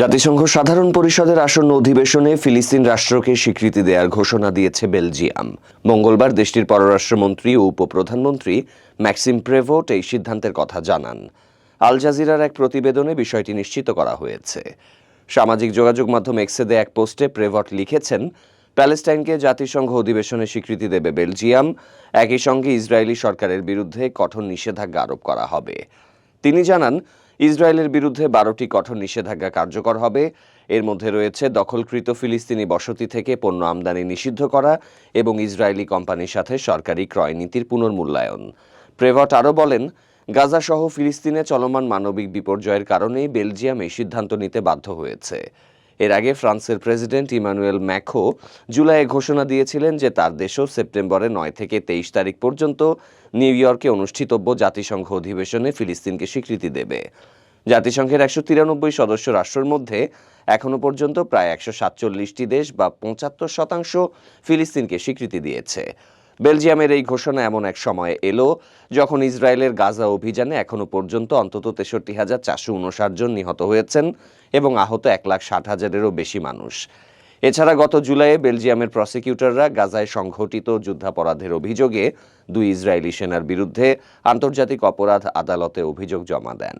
জাতিসংঘ সাধারণ পরিষদের আসন্ন অধিবেশনে ফিলিস্তিন রাষ্ট্রকে স্বীকৃতি দেওয়ার ঘোষণা দিয়েছে বেলজিয়াম। মঙ্গলবার দেশটির পররাষ্ট্রমন্ত্রী ও উপপ্রধানমন্ত্রী ম্যাক্সিম প্রেভোট এই সিদ্ধান্তের কথা জানান। আল জাজিরার এক প্রতিবেদনে বিষয়টি নিশ্চিত করা হয়েছে। সামাজিক যোগাযোগ মাধ্যম এক্সেদে এক পোস্টে প্রেভট লিখেছেন, প্যালেস্টাইনকে জাতিসংঘ অধিবেশনে স্বীকৃতি দেবে বেলজিয়াম। একই সঙ্গে ইসরায়েলি সরকারের বিরুদ্ধে কঠোর নিষেধাজ্ঞা আরোপ করা হবে। তিনি জানান, ইসরায়েলের বিরুদ্ধে বারোটি কঠোর নিষেধাজ্ঞা কার্যকর হবে। এর মধ্যে রয়েছে দখলকৃত ফিলিস্তিনি বসতি থেকে পণ্য আমদানি নিষিদ্ধ করা এবং ইসরায়েলি কোম্পানির সাথে সরকারি ক্রয় নীতির পুনর্মূল্যায়ন। প্রেভট আরও বলেন গাজা সহ ফিলিস্তিনে চলমান মানবিক বিপর্যয়ের কারণেই বেলজিয়াম এই সিদ্ধান্ত নিতে বাধ্য হয়েছে। এর আগে ফ্রান্সের প্রেসিডেন্ট ইমানুয়েল ম্যাখো জুলাইয়ে ঘোষণা দিয়েছিলেন যে তার দেশও সেপ্টেম্বরে নয় থেকে তেইশ তারিখ পর্যন্ত নিউ ইয়র্কে অনুষ্ঠিতব্য জাতিসংঘ অধিবেশনে ফিলিস্তিনকে স্বীকৃতি দেবে। জাতিসংঘের একশো তিরানব্বই সদস্য রাষ্ট্রের মধ্যে এখনও পর্যন্ত প্রায় একশো সাতচল্লিশটি দেশ বা পঁচাত্তর শতাংশ ফিলিস্তিনকে স্বীকৃতি দিয়েছে। বেলজিয়ামের এই ঘোষণা এমন এক সময়ে এলো, যখন ইসরায়েলের গাজা অভিযানে এখনও পর্যন্ত অন্তত তেষট্টি হাজার চারশো উনষাট জন নিহত হয়েছেন এবং আহত এক লাখ ষাট হাজারেরও বেশি মানুষ। এছাড়া গত জুলাইয়ে বেলজিয়ামের প্রসিকিউটররা গাজায় সংঘটিত যুদ্ধাপরাধের অভিযোগে দুই ইসরায়েলি সেনার বিরুদ্ধে আন্তর্জাতিক অপরাধ আদালতে অভিযোগ জমা দেন।